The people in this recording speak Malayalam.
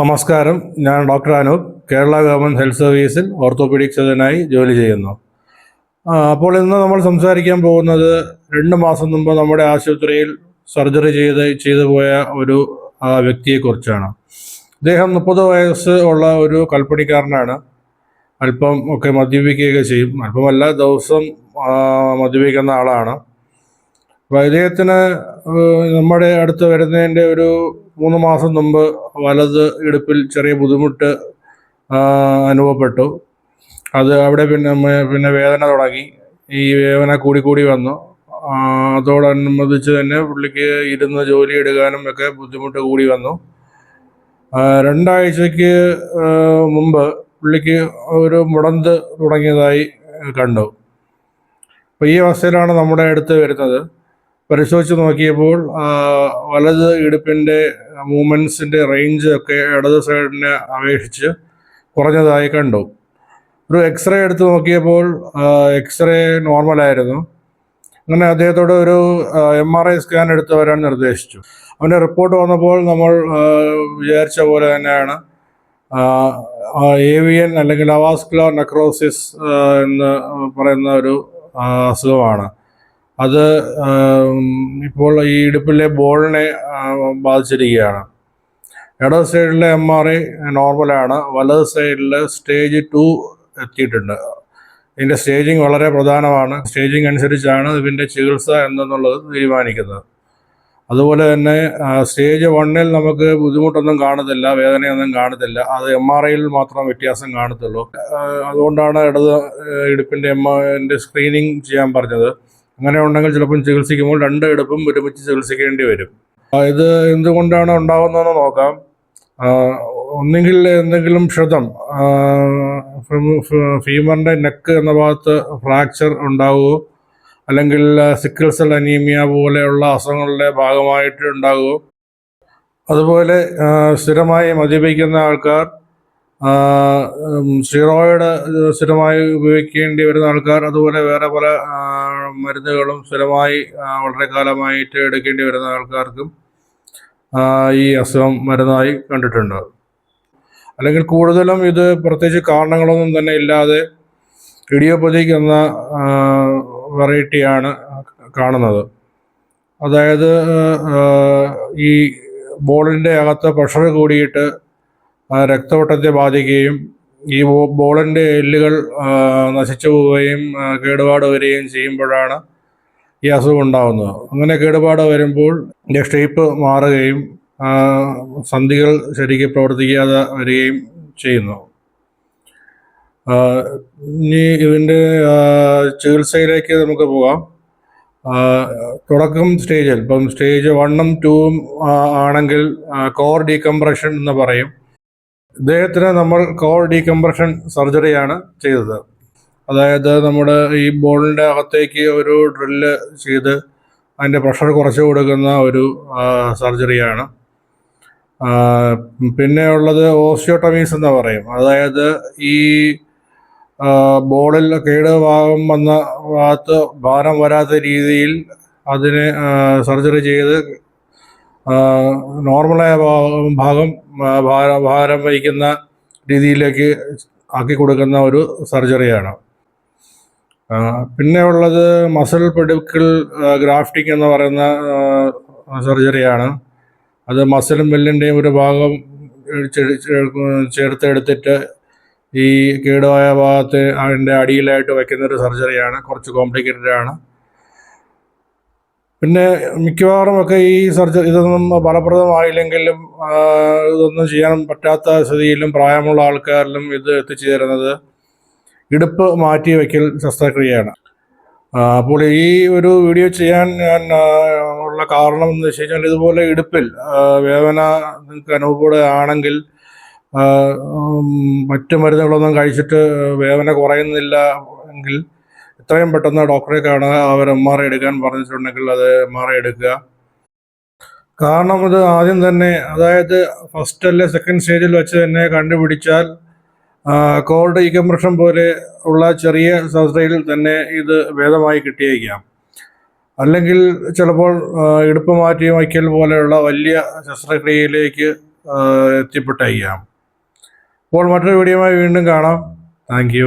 നമസ്കാരം. ഞാൻ doctor Anoop. Kerala government health സർവീസിൽ ഓർത്തോപീഡിക് സർജനായി ജോലി ചെയ്യുന്നു. അപ്പോൾ ഇന്ന് നമ്മൾ സംസാരിക്കാൻ പോകുന്നത് രണ്ട് മാസം മുമ്പ് നമ്മുടെ ആശുപത്രിയിൽ സർജറി ചെയ്ത് ചെയ്തു പോയ ഒരു വ്യക്തിയെക്കുറിച്ചാണ്. അദ്ദേഹം മുപ്പത് വയസ്സ് ഉള്ള ഒരു കൽപ്പണിക്കാരനാണ്. അല്പം ഒക്കെ മദ്യപിക്കുകയൊക്കെ ചെയ്യും. അല്പമല്ല ദിവസം മദ്യപിക്കുന്ന ആളാണ്. അപ്പോൾ ഇദ്ദേഹത്തിന് നമ്മുടെ അടുത്ത് വരുന്നതിന്റെ ഒരു മൂന്ന് മാസം മുമ്പ് വലത് ഇടുപ്പിൽ ചെറിയ ബുദ്ധിമുട്ട് അനുഭവപ്പെട്ടു. അത് അവിടെ പിന്നെ പിന്നെ വേദന തുടങ്ങി. ഈ വേദന കൂടി കൂടി വന്നു. അതോടനുബന്ധിച്ച് തന്നെ പുള്ളിക്ക് ഇരുന്ന് ജോലി എടുക്കാനും ഒക്കെ ബുദ്ധിമുട്ട് കൂടി വന്നു. രണ്ടാഴ്ചയ്ക്ക് മുമ്പ് പുള്ളിക്ക് ഒരു മുടന്ത് തുടങ്ങിയതായി കണ്ടു. അപ്പോൾ ഈ അവസ്ഥയിലാണ് നമ്മുടെ അടുത്ത് വരുന്നത്. പരിശോധിച്ച് നോക്കിയപ്പോൾ വലത് ഇടുപ്പിന്റെ മൂവ്മെന്റ്സിന്റെ റേഞ്ച് ഒക്കെ ഇടത് സൈഡിനെ അപേക്ഷിച്ച് കുറഞ്ഞതായി കണ്ടു. ഒരു എക്സ്റേ എടുത്ത് നോക്കിയപ്പോൾ എക്സ്റേ നോർമലായിരുന്നു അങ്ങനെ അദ്ദേഹത്തോട് ഒരു എം ആർ ഐ സ്കാൻ എടുത്ത് വരാൻ നിർദ്ദേശിച്ചു. അവന്റെ റിപ്പോർട്ട് വന്നപ്പോൾ നമ്മൾ വിചാരിച്ച പോലെ തന്നെയാണ് ഏവിയൻ അല്ലെങ്കിൽ അവാസ്കുലർ നെക്രോസിസ് എന്ന് പറയുന്ന ഒരു അസുഖമാണ്. അത് ഇപ്പോൾ ഈ ഇടുപ്പിലെ ബോളിനെ ബാധിച്ചിരിക്കുകയാണ്. ഇടത് സൈഡിലെ എം ആർ ഐ നോർമലാണ് വലത് സൈഡിൽ സ്റ്റേജ് ടു എത്തിയിട്ടുണ്ട്. ഇതിന്റെ സ്റ്റേജിങ് വളരെ പ്രധാനമാണ്. സ്റ്റേജിങ് അനുസരിച്ചാണ് ഇതിന്റെ ചികിത്സ എന്നുള്ളത് തീരുമാനിക്കുന്നത്. അതുപോലെ തന്നെ സ്റ്റേജ് വണ്ണിൽ നമുക്ക് ബുദ്ധിമുട്ടൊന്നും കാണത്തില്ല വേദനയൊന്നും കാണത്തില്ല. അത് എം ആർ ഐയിൽ മാത്രം വ്യത്യാസം കാണത്തുള്ളൂ. അതുകൊണ്ടാണ് ഇടത് ഇടുപ്പിന്റെ എം ആറിന്റെ സ്ക്രീനിങ് ചെയ്യാൻ പറഞ്ഞത്. അങ്ങനെ ഉണ്ടെങ്കിൽ ചിലപ്പം ചികിത്സിക്കുമ്പോൾ രണ്ട് എടുപ്പും ഒരുമിച്ച് ചികിത്സിക്കേണ്ടി വരും. ഇത് എന്തുകൊണ്ടാണ് ഉണ്ടാകുന്നതെന്ന് നോക്കാം. ഒന്നെങ്കിൽ എന്തെങ്കിലും ക്ഷതം ഫീമറിന്റെ നെക്ക് എന്ന ഭാഗത്ത് ഫ്രാക്ചർ ഉണ്ടാവുമോ അല്ലെങ്കിൽ സിക്കിൾ സെൽ അനീമിയ പോലെയുള്ള അസുഖങ്ങളുടെ ഭാഗമായിട്ട് ഉണ്ടാകുമോ അതുപോലെ സ്ഥിരമായി മദ്യപിക്കുന്ന ആൾക്കാർ സ്റ്റിറോയിഡ് സ്ഥിരമായി ഉപയോഗിക്കേണ്ടി വരുന്ന ആൾക്കാർ അതുപോലെ വേറെ പല മരുന്നുകളും സ്ഥിരമായി വളരെ കാലമായിട്ട് എടുക്കേണ്ടി വരുന്ന ആൾക്കാർക്കും ഈ അസുഖം മരുന്നായി കണ്ടിട്ടുണ്ട്. അല്ലെങ്കിൽ കൂടുതലും ഇത് പ്രത്യേകിച്ച് കാരണങ്ങളൊന്നും തന്നെ ഇല്ലാതെ ഇടിയോപ്പതിക്ക് എന്ന വെറൈറ്റിയാണ് കാണുന്നത്. അതായത് ഈ ബോളിന്റെ അകത്ത് പ്രഷർ കൂടിയിട്ട് രക്തവട്ടത്തെ ബാധിക്കുകയും ഈ ബോളിന്റെ എല്ലുകൾ നശിച്ചു പോവുകയും കേടുപാട് വരികയും ചെയ്യുമ്പോഴാണ് ഈ അസുഖം ഉണ്ടാകുന്നത് അങ്ങനെ കേടുപാട് വരുമ്പോൾ ഇതിന്റെ ഷേപ്പ് മാറുകയും സന്ധികൾ ശരിക്ക് പ്രവർത്തിക്കാതെ വരികയും ചെയ്യുന്നു. ഇനി ഇതിന്റെ ചികിത്സയിലേക്ക് നമുക്ക് പോകാം. തുടക്കം സ്റ്റേജിൽ ഇപ്പം സ്റ്റേജ് വണ്ണും ടൂവും ആണെങ്കിൽ കോർ ഡീകംപ്രഷൻ എന്ന് പറയും. ഇദ്ദേഹത്തിന് നമ്മൾ കോർ ഡീകംപ്രഷൻ സർജറിയാണ് ചെയ്തത്. അതായത് നമ്മുടെ ഈ ബോളിന്റെ അകത്തേക്ക് ഒരു ഡ്രില്ല് ചെയ്ത് അതിന്റെ പ്രഷർ കുറച്ച് കൊടുക്കുന്ന ഒരു സർജറിയാണ് പിന്നെ ഉള്ളത് ഓസ്റ്റിയോട്ടമീസ് എന്ന് പറയും. അതായത് ഈ ബോളിൽ കേട് ഭാഗം വന്ന ഭാഗത്ത് ഭാരം വരാത്ത രീതിയിൽ അതിനെ സർജറി ചെയ്ത് നോർമലായ ഭാഗം ഭാര- വഹിക്കുന്ന രീതിയിലേക്ക് ആക്കി കൊടുക്കുന്ന ഒരു സർജറിയാണ് പിന്നെ ഉള്ളത് മസിൽ പിടുക്കൽ ഗ്രാഫ്റ്റിംഗ് എന്ന് പറയുന്ന സർജറിയാണ് അത് മസിലും വെല്ലിന്റെയും ഒരു ഭാഗം ചേർത്തെടുത്തിട്ട് ഈ കേടുവായ ഭാഗത്ത് അതിന്റെ അടിയിലായിട്ട് വയ്ക്കുന്ന ഒരു സർജറിയാണ് കുറച്ച് കോംപ്ലിക്കേറ്റഡ് ആണ് പിന്നെ മിക്കവാറും ഒക്കെ ഈ സർജ ഇതൊന്നും ഫലപ്രദമായില്ലെങ്കിലും ഇതൊന്നും ചെയ്യാൻ പറ്റാത്ത സ്ഥിതിയിലും പ്രായമുള്ള ആൾക്കാരിലും ഇത് എത്തിച്ചേരുന്നത് ഇടുപ്പ് മാറ്റി വയ്ക്കൽ ശസ്ത്രക്രിയയാണ്. അപ്പോൾ ഈ ഒരു വീഡിയോ ചെയ്യാൻ ഞാൻ ഉള്ള കാരണം എന്ന് വെച്ച് കഴിഞ്ഞാൽ ഇതുപോലെ ഇടുപ്പിൽ വേദന നിങ്ങൾക്ക് അനുഭവപ്പെടുകയാണെങ്കിൽ ആണെങ്കിൽ മറ്റു മരുന്നുകളൊന്നും കഴിച്ചിട്ട് വേദന കുറയുന്നില്ല എങ്കിൽ എത്രയും പെട്ടെന്ന് ഡോക്ടറെ കാണുക അവർ എം ആർ എടുക്കാൻ പറഞ്ഞിട്ടുണ്ടെങ്കിൽ അത് എം ആർ എടുക്കുക കാരണം ഇത് ആദ്യം തന്നെ അതായത് ഫസ്റ്റ് അല്ലെ സെക്കൻഡ് സ്റ്റേജിൽ വെച്ച് തന്നെ കണ്ടുപിടിച്ചാൽ കോൾഡ് ഇക്കംപ്രഷൻ പോലെ ഉള്ള ചെറിയ സർജറിയിൽ തന്നെ ഇത് ഭേദമായി കിട്ടിയേക്കാം. അല്ലെങ്കിൽ ചിലപ്പോൾ ഇടുപ്പ് മാറ്റി വയ്ക്കൽ പോലെയുള്ള വലിയ ശസ്ത്രക്രിയയിലേക്ക് എത്തിപ്പെട്ടേക്കാം. അപ്പോൾ മറ്റൊരു വീഡിയോയുമായി വീണ്ടും കാണാം. താങ്ക്